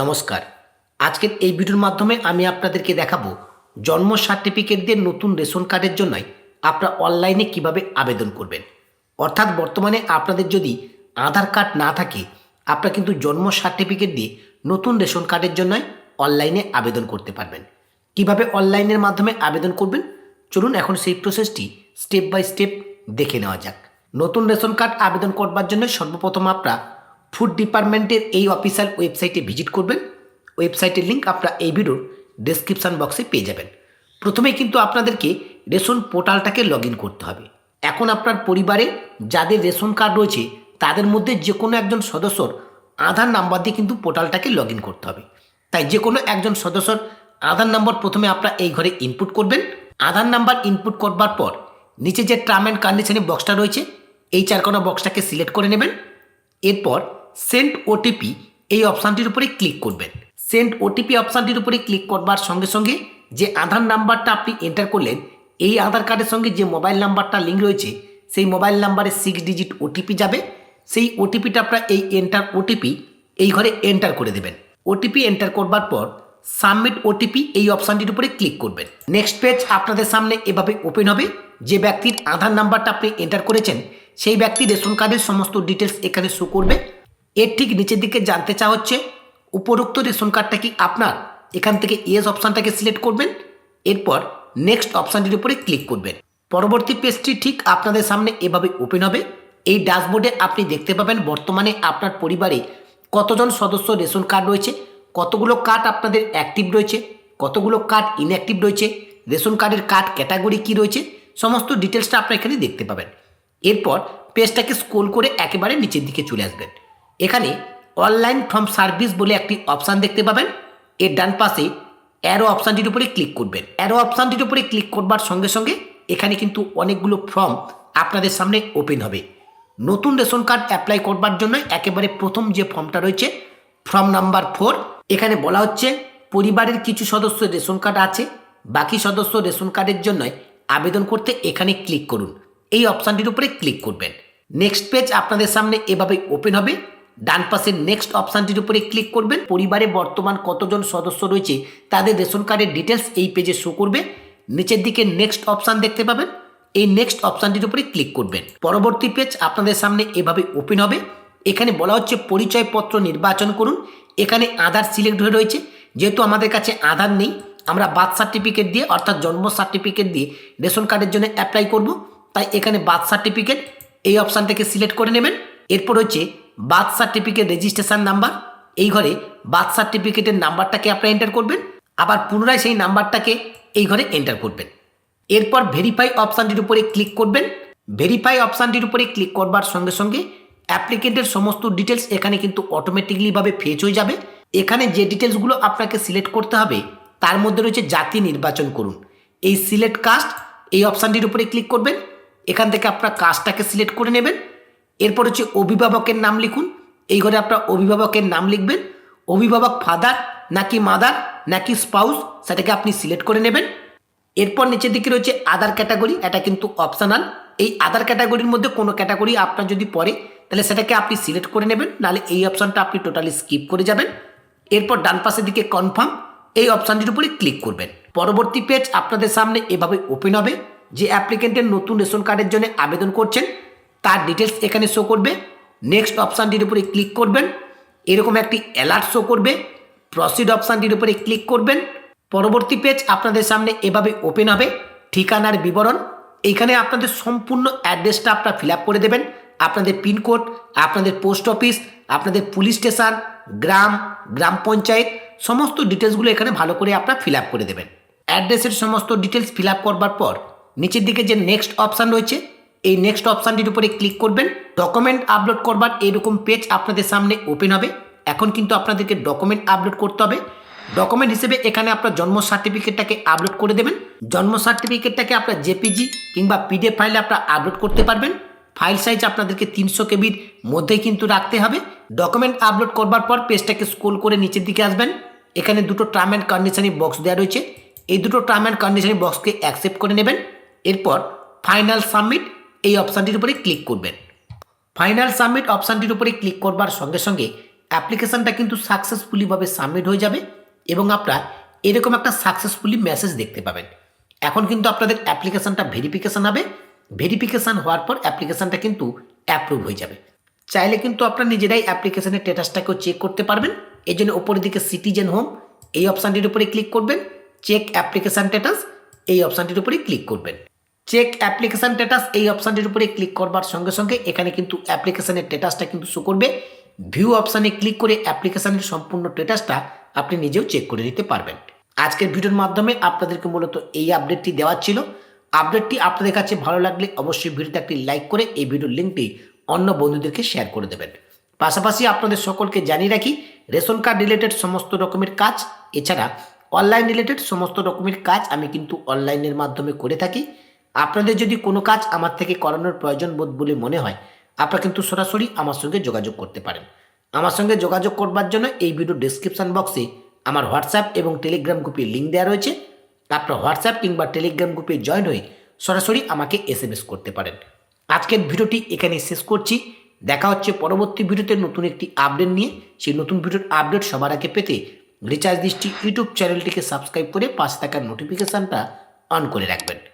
নমস্কার। আজকের এই ভিডিওর মাধ্যমে আমি আপনাদেরকে দেখাবো জন্ম সার্টিফিকেট দিয়ে নতুন রেশন কার্ডের জন্যই আপনারা অনলাইনে কীভাবে আবেদন করবেন। অর্থাৎ বর্তমানে আপনাদের যদি আধার কার্ড না থাকে, আপনারা কিন্তু জন্ম সার্টিফিকেট দিয়ে নতুন রেশন কার্ডের জন্যই অনলাইনে আবেদন করতে পারবেন। কীভাবে অনলাইনের মাধ্যমে আবেদন করবেন? চলুন এখন সেই প্রসেসটি স্টেপ বাই স্টেপ দেখে নেওয়া যাক। নতুন রেশন কার্ড আবেদন করবার জন্য সর্বপ্রথম আপনারা ফুড ডিপার্টমেন্টের এই অফিসিয়াল ওয়েবসাইটে ভিজিট করবেন। ওয়েবসাইটের লিঙ্ক আপনারা এই ভিডিওর ডেসক্রিপশান বক্সে পেয়ে যাবেন। প্রথমে কিন্তু আপনাদেরকে রেশন পোর্টালটাকে লগ করতে হবে। এখন আপনার পরিবারে যাদের রেশন কার্ড রয়েছে, তাদের মধ্যে যে কোনো একজন সদস্যর আধার নাম্বার দিয়ে কিন্তু পোর্টালটাকে লগ করতে হবে। তাই যে কোনো একজন সদস্যর আধার নাম্বার প্রথমে আপনারা এই ঘরে ইনপুট করবেন। আধার নাম্বার ইনপুট করবার পর নিচে যে টার্ম অ্যান্ড কন্ডিশনের বক্সটা রয়েছে, এই চারকোনা বক্সটাকে সিলেক্ট করে নেবেন। এরপর সেন্ড ওটিপি এই অপশানটির উপরে ক্লিক করবেন। সেন্ট ওটিপি অপশানটির উপরে ক্লিক করবার সঙ্গে সঙ্গে যে আধার নাম্বারটা আপনি এন্টার করলেন, এই আধার কার্ডের সঙ্গে যে মোবাইল নাম্বারটা লিঙ্ক রয়েছে, সেই মোবাইল নাম্বারে সিক্স ডিজিট ওটিপি যাবে। সেই ওটিপিটা আপনারা এই এন্টার ওটিপি এই ঘরে এন্টার করে দেবেন। ওটিপি এন্টার করবার পর সাবমিট ওটিপি এই অপশানটির উপরে ক্লিক করবেন। নেক্সট পেজ আপনাদের সামনে এভাবে ওপেন হবে। যে ব্যক্তির আধার নাম্বারটা আপনি এন্টার করেছেন, সেই ব্যক্তি রেশন কার্ডের সমস্ত ডিটেলস এখানে শো করবে। এর ঠিক নিচের দিকে জানতে চাওয়া হচ্ছে, উপরোক্ত রেশন কার্ডটা কি আপনার? এখান থেকে ইয়েস অপশানটাকে সিলেক্ট করবেন, এরপর নেক্সট অপশানটির উপরে ক্লিক করবেন। পরবর্তী পেজটি ঠিক আপনাদের সামনে এভাবে ওপেন হবে। এই ড্যাশবোর্ডে আপনি দেখতে পাবেন বর্তমানে আপনার পরিবারে কতজন সদস্য রেশন কার্ড রয়েছে, কতগুলো কার্ড আপনাদের অ্যাক্টিভ রয়েছে, কতগুলো কার্ড ইনঅ্যাক্টিভ রয়েছে, রেশন কার্ডের কার্ড ক্যাটাগরি কী রয়েছে, সমস্ত ডিটেলসটা আপনারা এখানে দেখতে পাবেন। এরপর পেজটাকে স্ক্রোল করে একেবারে নিচের দিকে চলে আসবেন। এখানে অনলাইন ফর্ম সার্ভিস বলে একটি অপশান দেখতে পাবেন। এর ডান পাশে অ্যারো অপশানটির উপরে ক্লিক করবেন। অ্যারো অপশানটির উপরে ক্লিক করবার সঙ্গে সঙ্গে এখানে কিন্তু অনেকগুলো ফর্ম আপনাদের সামনে ওপেন হবে। নতুন রেশন কার্ড অ্যাপ্লাই করবার জন্য একেবারে প্রথম যে ফর্মটা রয়েছে ফর্ম নাম্বার ফোর এখানে বলা হচ্ছে পরিবারের কিছু সদস্য রেশন কার্ড আছে, বাকি সদস্য রেশন কার্ডের জন্য আবেদন করতে এখানে ক্লিক করুন। এই অপশানটির উপরে ক্লিক করবেন। নেক্সট পেজ আপনাদের সামনে এভাবে ওপেন হবে। ডান পাশের নেক্সট অপশানটির উপরে ক্লিক করবেন। পরিবারে বর্তমান কতজন সদস্য রয়েছে, তাদের রেশন কার্ডের ডিটেলস এই পেজে শো করবে। নিচের দিকে নেক্সট অপশান দেখতে পাবেন। এই নেক্সট অপশানটির উপরে ক্লিক করবেন। পরবর্তী পেজ আপনাদের সামনে এভাবে ওপেন হবে। এখানে বলা হচ্ছে পরিচয়পত্র নির্বাচন করুন। এখানে আধার সিলেক্ট হয়ে রয়েছে। যেহেতু আমাদের কাছে আধার নেই, আমরা বার্থ সার্টিফিকেট দিয়ে, অর্থাৎ জন্ম সার্টিফিকেট দিয়ে রেশন কার্ডের জন্য অ্যাপ্লাই করব। তাই এখানে বার্থ সার্টিফিকেট এই অপশানটাকে সিলেক্ট করে নেবেন। এরপর হচ্ছে বার্থ সার্টিফিকেট রেজিস্ট্রেশন নাম্বার এই ঘরে বার্থ সার্টিফিকেটের নাম্বারটাকে আপনারা এন্টার করবেন, আবার পুনরায় সেই নাম্বারটাকে এই ঘরে এন্টার করবেন। এরপর ভেরিফাই অপশানটির উপরে ক্লিক করবেন। ভেরিফাই অপশানটির উপরে ক্লিক করবার সঙ্গে সঙ্গে অ্যাপ্লিকেন্টের সমস্ত ডিটেলস এখানে কিন্তু অটোমেটিকলিভাবে ফেচ হয়ে যাবে। এখানে যে ডিটেলসগুলো আপনাকে সিলেক্ট করতে হবে, তার মধ্যে রয়েছে জাতি নির্বাচন করুন। এই সিলেক্ট কাস্ট এই অপশানটির উপরে ক্লিক করবেন। এখান থেকে আপনার কাস্টটাকে সিলেক্ট করে নেবেন। এরপর হচ্ছে অভিভাবকের নাম লিখুন। এই ঘরে আপনার অভিভাবকের নাম লিখবেন। অভিভাবক ফাদার নাকি মাদার নাকি স্পাউস সেটাকে আপনি সিলেক্ট করে নেবেন। এরপর নিচের দিকে রয়েছে আধার ক্যাটাগরি এটা কিন্তু অপশনাল এই আধার ক্যাটাগরির মধ্যে কোনো ক্যাটাগরি আপনার যদি পড়ে, তাহলে সেটাকে আপনি সিলেক্ট করে নেবেন, নাহলে এই অপশানটা আপনি টোটালি স্কিপ করে যাবেন। এরপর ডান পাশের দিকে কনফার্ম এই অপশানটির উপরে ক্লিক করবেন। পরবর্তী পেজ আপনাদের সামনে এভাবে ওপেন হবে, যে অ্যাপ্লিকেন্টের নতুন রেশন কার্ডের জন্য আবেদন করছেন ডিটেলস এখানে শো করবে। নেক্সট অপশানটির উপরে ক্লিক করবেন। এরকম একটি অ্যালার্ট শো করবে। প্রসিড অপশানটির উপরে ক্লিক করবেন। পরবর্তী পেজ আপনাদের সামনে এভাবে ওপেন হবে। ঠিকানার বিবরণ। এইখানে আপনাদের সম্পূর্ণ অ্যাড্রেসটা আপনারা ফিল করে দেবেন। আপনাদের পিনকোড আপনাদের পোস্ট অফিস আপনাদের পুলিশ স্টেশন গ্রাম গ্রাম পঞ্চায়েত, সমস্ত ডিটেলসগুলো এখানে ভালো করে আপনারা ফিল করে দেবেন। অ্যাড্রেসের সমস্ত ডিটেলস ফিল করবার পর, নিচের দিকে যে নেক্সট অপশান রয়েছে এই নেক্সট অপশানটির উপরে ক্লিক করবেন। ডকুমেন্ট আপলোড করবার এরকম পেজ আপনাদের সামনে ওপেন হবে। এখন কিন্তু আপনাদেরকে ডকুমেন্ট আপলোড করতে হবে। ডকুমেন্ট হিসেবে এখানে আপনার জন্ম সার্টিফিকেটটাকে আপলোড করে দেবেন। জন্ম সার্টিফিকেটটাকে আপনার জেপিজি কিংবা পিডিএফ ফাইলে আপনার আপলোড করতে পারবেন। ফাইল সাইজ আপনাদেরকে তিনশো কেবির মধ্যেই কিন্তু রাখতে হবে। ডকুমেন্ট আপলোড করবার পর পেজটাকে স্ক্রোল করে নিচের দিকে আসবেন। এখানে দুটো টার্ম অ্যান্ড কন্ডিশনের বক্স দেওয়া রয়েছে। এই দুটো টার্ম অ্যান্ড কন্ডিশনের বক্সকে অ্যাকসেপ্ট করে নেবেন। এরপর ফাইনাল সাবমিট এই অপশানটির উপরে ক্লিক করবেন। ফাইনাল সাবমিট অপশানটির উপরে ক্লিক করবার সঙ্গে সঙ্গে অ্যাপ্লিকেশনটা কিন্তু সাকসেসফুলিভাবে সাবমিট হয়ে যাবে এবং আপনারা এরকম একটা সাকসেসফুলি মেসেজ দেখতে পাবেন। এখন কিন্তু আপনাদের অ্যাপ্লিকেশানটা ভেরিফিকেশন হবে। ভেরিফিকেশান হওয়ার পর অ্যাপ্লিকেশনটা কিন্তু অ্যাপ্রুভ হয়ে যাবে। চাইলে কিন্তু আপনারা নিজেরাই অ্যাপ্লিকেশানের স্ট্যাটাসটাকেও চেক করতে পারবেন। এই জন্য ওপরের দিকে সিটিজেন হোম এই অপশানটির উপরে ক্লিক করবেন। চেক অ্যাপ্লিকেশন স্ট্যাটাস এই অপশানটির উপরে ক্লিক করবেন। চেক অ্যাপ্লিকেশন স্ট্যাটাস এই অপশানটির উপরে ক্লিক করবার সঙ্গে সঙ্গে এখানে কিন্তু অ্যাপ্লিকেশানের স্ট্যাটাসটা কিন্তু শো করবে। ভিউ অপশানে ক্লিক করে অ্যাপ্লিকেশনের সম্পূর্ণ স্ট্যাটাসটা আপনি নিজেও চেক করে নিতে পারবেন। আজকের ভিডিওর মাধ্যমে আপনাদেরকে মূলত এই আপডেটটি দেওয়া ছিল। আপডেটটি আপনাদের কাছে ভালো লাগলে অবশ্যই ভিডিওতে একটি লাইক করে এই ভিডিওর লিঙ্কটি অন্য বন্ধুদেরকে শেয়ার করে দেবেন। পাশাপাশি আপনাদের সকলকে জানিয়ে রাখি, রেশন কার্ড রিলেটেড সমস্ত রকমের কাজ, এছাড়া অনলাইন রিলেটেড সমস্ত রকমের কাজ আমি কিন্তু অনলাইনের মাধ্যমে করে থাকি। আপনাদের যদি কোনো কাজ আমার থেকে করানোর প্রয়োজন বোধ বলে মনে হয়, আপনারা কিন্তু সরাসরি আমার সঙ্গে যোগাযোগ করতে পারেন। আমার সঙ্গে যোগাযোগ করবার জন্য এই ভিডিও ডিসক্রিপশন বক্সে আমার হোয়াটসঅ্যাপ এবং টেলিগ্রাম গ্রুপের লিঙ্ক দেওয়া রয়েছে। আপনার হোয়াটসঅ্যাপ কিংবা টেলিগ্রাম গ্রুপে জয়েন হয়ে সরাসরি আমাকে এস করতে পারেন। আজকের ভিডিওটি এখানে শেষ করছি। দেখা হচ্ছে পরবর্তী ভিডিওতে নতুন একটি আপডেট নিয়ে। সেই নতুন ভিডিওর আপডেট সবার আগে পেতে রিচার্জ দৃষ্টি ইউটিউব চ্যানেলটিকে সাবস্ক্রাইব করে পাশে থাকার নোটিফিকেশানটা অন করে রাখবেন।